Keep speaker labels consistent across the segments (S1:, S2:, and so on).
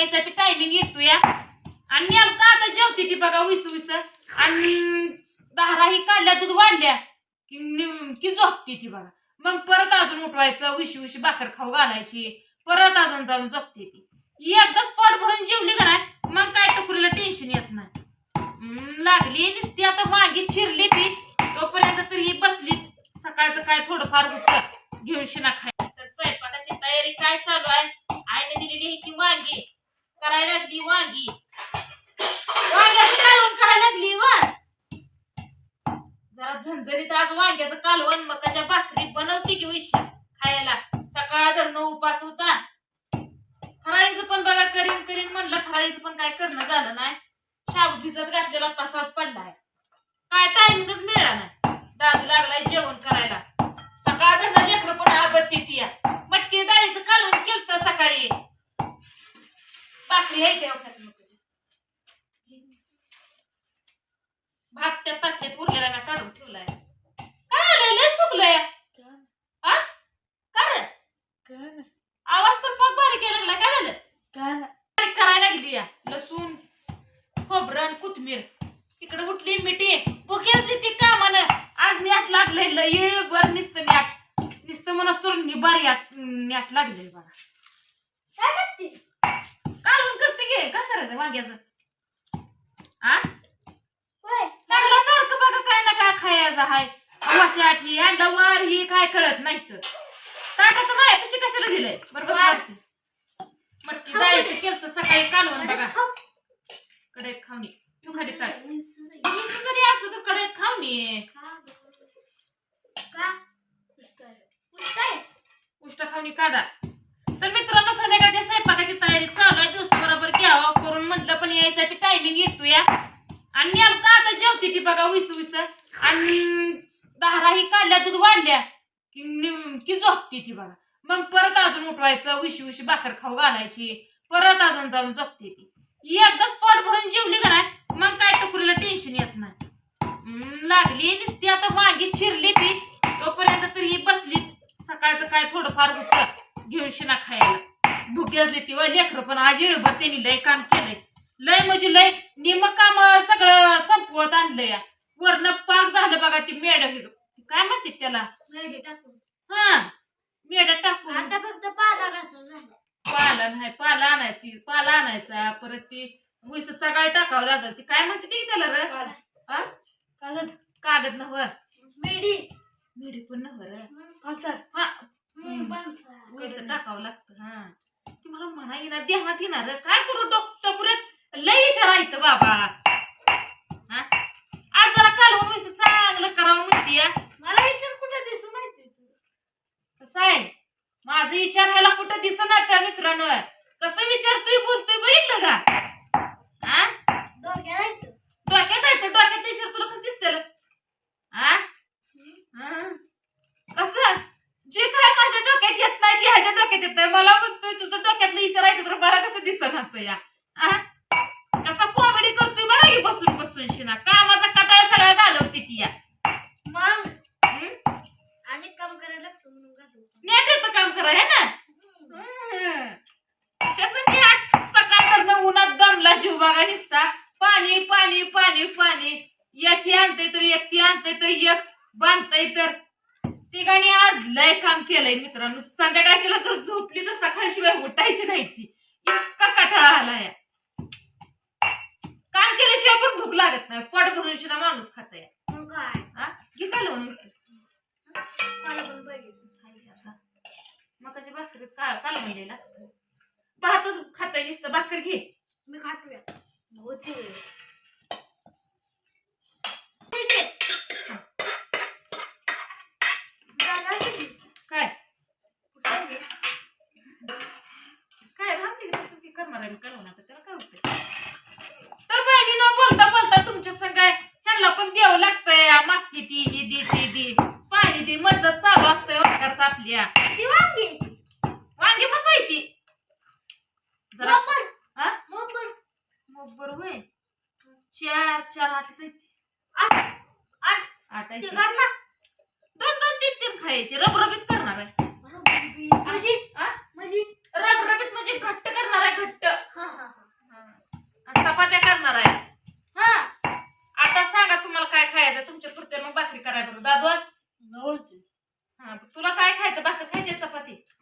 S1: यायचा ते टायमिंग येतो या आणि नेमकं आता जेवते ती बघा विस विस. आणि दारा ही काढल्या दूध वाढल्या. की झोपते ती बघा. मग परत अजून उठवायचं उशी उशी भाकर खाऊ घालायची. परत अजून जाऊन झोपते ती. एकदा स्पॉट भरून जेवली का नाही मग काय टुकरीला टेन्शन येत नाही. लागली नुसती आता मागे चिरली ती. तोपर्यंत तरी ही बसली. सकाळचं काय थोडंफार होतं. घेऊन शिना खायला. लागली वांगी वांग्याचं कालवण करायला लागली वा जरा झणझणीत आज वांग्याचं कालवण मकाच्या भाकरी बनवते की विषय खायला. सकाळ धरण उपास होता. फराळीचं पण बघा करीन करीन म्हणलं फराळीचं पण काय करणं झालं नाही. शाबू भिजत घातलेला तसाच पडलाय. काय टाइमच मिळाला नाही. दादू लागलाय जेवण करायला. सकाळ धरण लेकरं पण करायला लागली या लसूण खोबरं आणि कोथमीर तिकडे उठली मिठी. भुकेच ती कामानं. आज न्याट लागले येळ बर नुसतं न्याट. नुसतं म्हणस तर निबार याट न्याट लागले बघा.
S2: काय करते?
S1: कालवण करते गे काय करायचं वांग्याचं? आ? लागला सारखं बघा काय ना काय खायचं हाय. वशाट ही अंडा वार ही काय कळत नाही तर ताटाचं माय कशी कशाला दिलंय? बरोबर डाळीचं केलं सकाळी कालवण बघा. कडेत खावणी तू खाली काय नुसतं जरी असलं तर कडेत खावणी उष्ट. खावणी काढा. तर मित्रांनो संध्याकाळच्या स्वयंपाकाची तयारी चालू आहे. दिवसाबरोबर घ्यावं करून म्हटलं पण यायचं ते टायमिंग येतो या आणि नेमकं आता जेवते ती बघा विस विस. आणि दारा ही काढल्या दूध वाढल्या की नि- की झोपते ती बघा. मग परत अजून उठवायचं उशी उशी भाकर खाऊ घालायची. परत अजून जाऊन झोपते ती. एकदा स्पॉट भरून जेवली का नाही मग काय टुकरीला टेन्शन येत नाही. लागली नुसती आता वांगी चिरली ती तोपर्यंत तर ही बसली. सकाळचं काय थोडंफार होतं घेऊन शिना खायला. भूक असली ती व लेकरं पण आज येळभर त्यांनी लय काम केलंय. लय म्हणजे लय निम काम सगळं संपवत आणलंय या. वरनं पाक झालं बघा ती मेड काय म्हणते त्याला? हा मेड टाकून.
S2: आता फक्त राहतो झाला.
S1: पाला नाही पाला आणायची पाला आणायचा परत ती उस चगाळ टाकावं लागल. ती काय म्हणते ती त्याला रे? हा?
S2: कागद?
S1: कागद नव्हर
S2: मेडी.
S1: मिडी पण नव्हर
S2: पासर
S1: हा. उस टाकावं लागतं हा. ती मला म्हणा येणार देहात येणार रे. काय करू डॉक्टर पुऱ्यात लय विचारा इथं बाबा. हा? आज जरा कालवून उस चांगलं करावं म्हणते या
S2: मला विचार कुठे दिसू माहिती तुला
S1: कसं आहे माझं विचार ह्याला कुठं दिसणार त्या मित्रानं कसं विचारतोय बोलतोय बघितलं का? हा डोक्यात आहे डोक्यात विचार तुला कसं दिसतं? हा? कसं? जे काय माझ्या डोक्यात येत नाही ते ह्याच्या डोक्यात येत नाही. मला म्हणतोय तुझं डोक्यातलं विचार आहे तर मला कसं दिसत या? हा? कसा कॉमेडी करतोय बघा की बसून बसून शिना. कामाचा कटाळ सगळा घालवते ती या.
S2: मग? म्हणून घालू
S1: नेट येतं काम करा हे ना? सकाळ उन्हात दमला जीव बघा निसता. पाणी पाणी पाणी पाणी. एक ही आणतंय तर एक ती आणतंय तर एक बांधतंय तर. तिघांनी आज लय काम केलंय मित्रांनो. संध्याकाळच्याला जर झोपली तर सकाळशिवाय उठायची नाही ती. इतका कटाळा आला या. काम केल्याशिवाय पण भूक लागत नाही. पोट भरून शिरा माणूस खात या
S2: मग काय?
S1: हा? घे कालवण उसळ. मकाची भाकरी का कालवण लागतं भातच खाताय नुसतं भाकर घे.
S2: मी खातोया. होते
S1: काय? काय राहते की तसंच की करणार आहे मी कालवण आता त्याला काय होतंय तर बहिणी न बोलता बोलता तुमच्या संग ह्यांना पण द्यावं लागतंय मागची ती ही दे ती दे पाणी दे मदत चालू असतंय ओंकारचं आपल्या
S2: ती वांगी
S1: वांगी बसायची जरा
S2: मोपर
S1: हा
S2: मोपर
S1: मोबर होय चार आठ
S2: आठ आठ
S1: आठ दोन दोन तीन तीन खायचे रबर करणार आहे
S2: म्हणजे
S1: हा?
S2: म्हणजे
S1: रबरबीत म्हणजे घट्ट करणार आहे घट्ट
S2: हा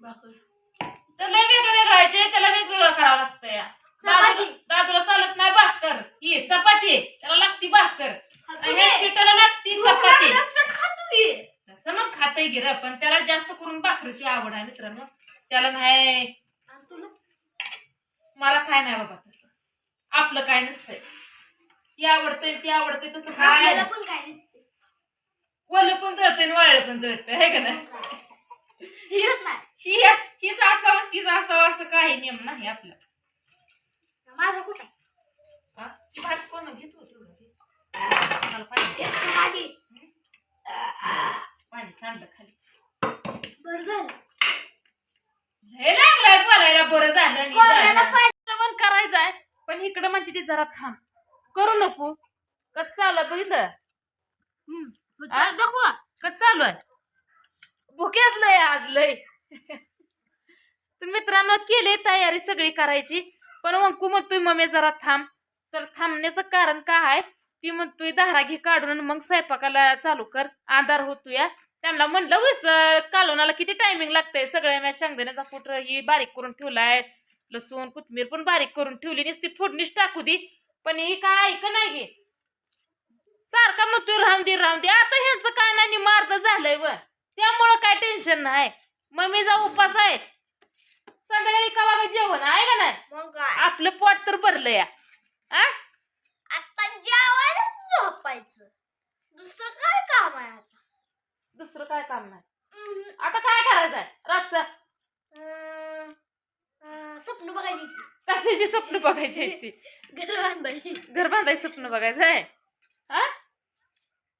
S1: भाकरी चपाती त्याला लागती भाकर
S2: खातो
S1: आणि ह्या
S2: की.
S1: शिटाला लागती
S2: भूक
S1: चपाती.
S2: लागल्याचं खातो की.
S1: तसं मग खाताय गिर पण त्याला जास्त करून भाकरीची आवड आहे मित्रांनो. त्याला नाही. मला काय नाही बाबा तसं. आपलं काय नसतंय. ती आवडतंय ती आवडतंय तसं काय
S2: आपल्याला पण काय नसते
S1: वलं पण जळतंय आणि वाळलं पण जळतंय है का नाही? ही हीच असावं तीच असावं असं काही नियम नाही आपला.
S2: माझं कुठं?
S1: हा? ती भात कोण घेतो. मला पाणी
S2: एक माझी
S1: पाणी. सांडलं खाली.
S2: बरं झालं.
S1: लागलाय बोलायला बरं झालं आणि
S2: कोणाला
S1: झालं.
S2: पाहिजे
S1: पण करायचं आहे. पण इकडे म्हणते ती जरा थांब. करू नको. कच चालू आहे बघितलं?
S2: दाखवा.
S1: कच चालू आहे? भुकेच लय आज लय. तर मित्रांनो केली तयारी सगळी करायची. पण वंकू म्हणतोय मम्मी जरा थांब. तर थांबण्याचं कारण काय आहे? ती म्हणतोय दारा घे काढून आणि मग स्वयंपाकाला चालू कर. आधार होतोय त्यांना म्हणलं वैस कालवणाला किती टायमिंग लागतंय? सगळ्या मी शेंगदाण्याचा फुट ही बारीक करून ठेवलाय. लसूण कोथमीर पण बारीक करून ठेवली. नुसती फोडणीच टाकू दे. पण ही काय ऐक नाही गे सारखा म्हणतोय राहून दे राहून दे. आता ह्यांचं काय नाही मार्ग झालंय व. त्यामुळं काय टेन्शन नाही. मम्मीचा उपास आहे. संध्याकाळी का बघा जेवण आहे का नाही?
S2: मग
S1: आपलं पोट तर भरलं या आ?
S2: जेवायला झोपायचं. दुसरं काय काम आहे आता?
S1: दुसरं काय काम नाही. आता काय करायचंय रातचं.
S2: अं, अं, स्वप्न बघायची.
S1: कशाची स्वप्न बघायची आहेत ती?
S2: घर बांधायची.
S1: घर बांधायचं स्वप्न बघायचं आहे? हा?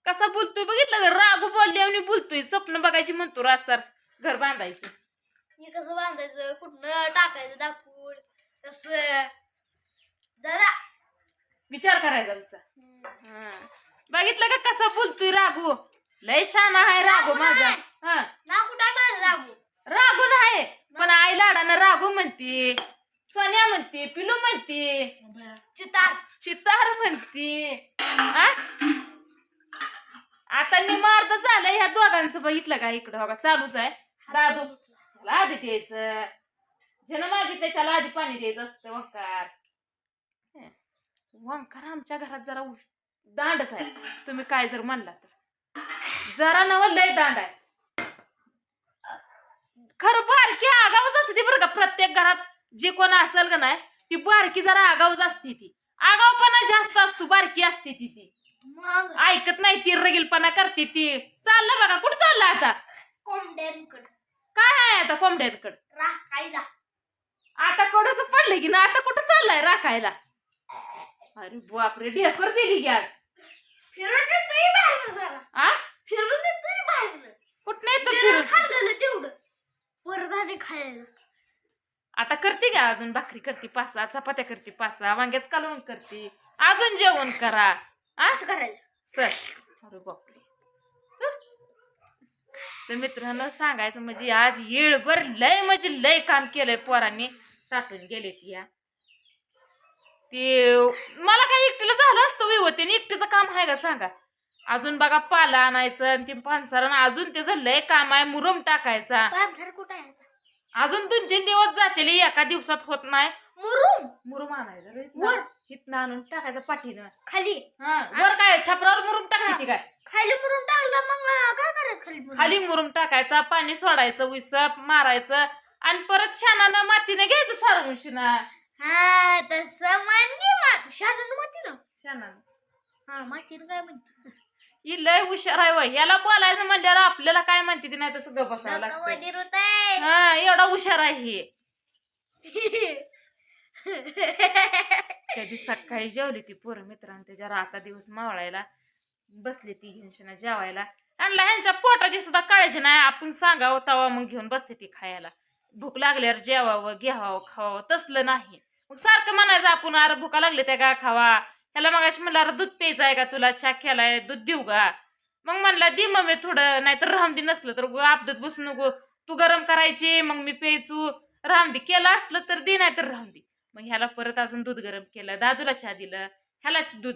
S1: कसा बोलतोय? बघितलं का? रागू बोलले आणि बोलतोय. स्वप्न बघायची म्हणतो रातसार घर बांधायची.
S2: हे कसं बांधायचं? कुठनं टाकायचं दाखवून? कसं जरा
S1: विचार करायचा हा. बघितलं का कसा बोलतोय राघू? लय शान आहे राघू
S2: राघू
S1: माझा.
S2: नाही.
S1: हा.
S2: रागू
S1: राघू. नाही. पण आई लाडानं राघू म्हणते सोन्या म्हणते पिलू म्हणते
S2: चितार.
S1: चितार म्हणते. हा? आता निमार्द झालंय ह्या दोघांचं. बघितलं का इकडं? बघा चालूच आहे. दादू त्याला आधी द्यायचं. ज्यानं मागितलंय त्याला आधी पाणी द्यायचं असतं वंकार. वंकार आमच्या घरात जरा उश- दांडच आहे. तुम्ही काय जर म्हणला तर. जरा नव लय दांड आहे. खरं बारकी आगावच असते ती बरं का प्रत्येक घरात. जे कोण असेल का नाही ती बारकी जरा आगावच असते ती. आगावपणा जास्त असतो बारकी असते ती ती.
S2: मग?
S1: ऐकत नाही ती रगीलपणा करते ती. चाललं बघा कुठं चाललं आता?
S2: कोंबड्यांकड.
S1: काय आहे आता कोंबड्यांकड?
S2: राखायला.
S1: आता कडस पडलं की ना आता कुठं चाललाय राखायला? अरे बापरे ढेकर दिली की आज?
S2: फिरून येतोय बाहेर जरा.
S1: आ?
S2: फिरून येतोय बाहेर
S1: कुठं येतो
S2: जरा
S1: फिरून?
S2: खाल्लेलं तेवढं. परत आले खायला.
S1: आता करते का अजून? भाकरी करते पाच सहा चपात्या करते पाच सहा वांग्याच कालवण करते. अजून जेवण करा.
S2: असं करायला
S1: सर. अरे बापरे? तर? मित्रांनो सांगायचं म्हणजे आज येळभर लय म्हणजे लय काम केलंय पोरांनी. टाकून गेले ती या. ते मला काय एकटीला झालं असतं विवतीने एकटीचं काम आहे का सांगा? अजून बघा पाला आणायचं आणि ते पानसारण अजून त्याचं लय काम आहे मुरम टाकायचा.
S2: कुठं आहे?
S1: अजून दोन तीन दिवस जातील एका दिवसात होत नाही.
S2: मुरुम?
S1: मुरुम आणायचं
S2: वर?
S1: इथनं आणून टाकायचं पाठीनं.
S2: खाली?
S1: हा वर काय छपरावर मुरुम टाकायची काय?
S2: खाली मुरुम टाकलं मग अं, काय करायचं खाली मुरुम?
S1: खाली मुरुम टाकायचा पाणी सोडायचं उसाप मारायचं आणि परत शानानं मातीनं घ्यायचं सारं शिना
S2: हा तसं मग माती ना
S1: शानानं
S2: हा मातीनं काय म्हणते?
S1: ही लय हुशार आहे वय. याला बोलायचं म्हणल्यावर आपल्याला काय म्हणते ते नाही तसं गप बसावं लागतं हा एवढा हुशार आहे हे. कधी सकाळी जेवली ती पोरं मित्रांनो त्याच्या राता दिवस मावळायला. बसली ती घेऊन जेवायला. आणला ह्यांच्या पोटाची सुद्धा काळजी नाही. आपण सांगावं तवा मग घेऊन बसते ती खायला. भूक लागल्यावर जेवावं घ्यावं खावं तसलं नाही. मग सारखं म्हणायचं आपण अरे भुका लागले त्या का खावा. ह्याला मग अशी म्हणलं अरे दूध प्यायचं आहे का तुला? चहा खेळाय दूध देऊ का? मग म्हणला दे मग मी थोडं नाहीतर रामदी दे नसलं तर उगं आपदत बसू नको. तू गरम करायची मग मी प्यायचू. रामदी केलं असलं तर दे नाहीतर रामदी. राहून दे मग ह्याला परत अजून दूध गरम केलं दादूला चहा दिलं ह्याला दूध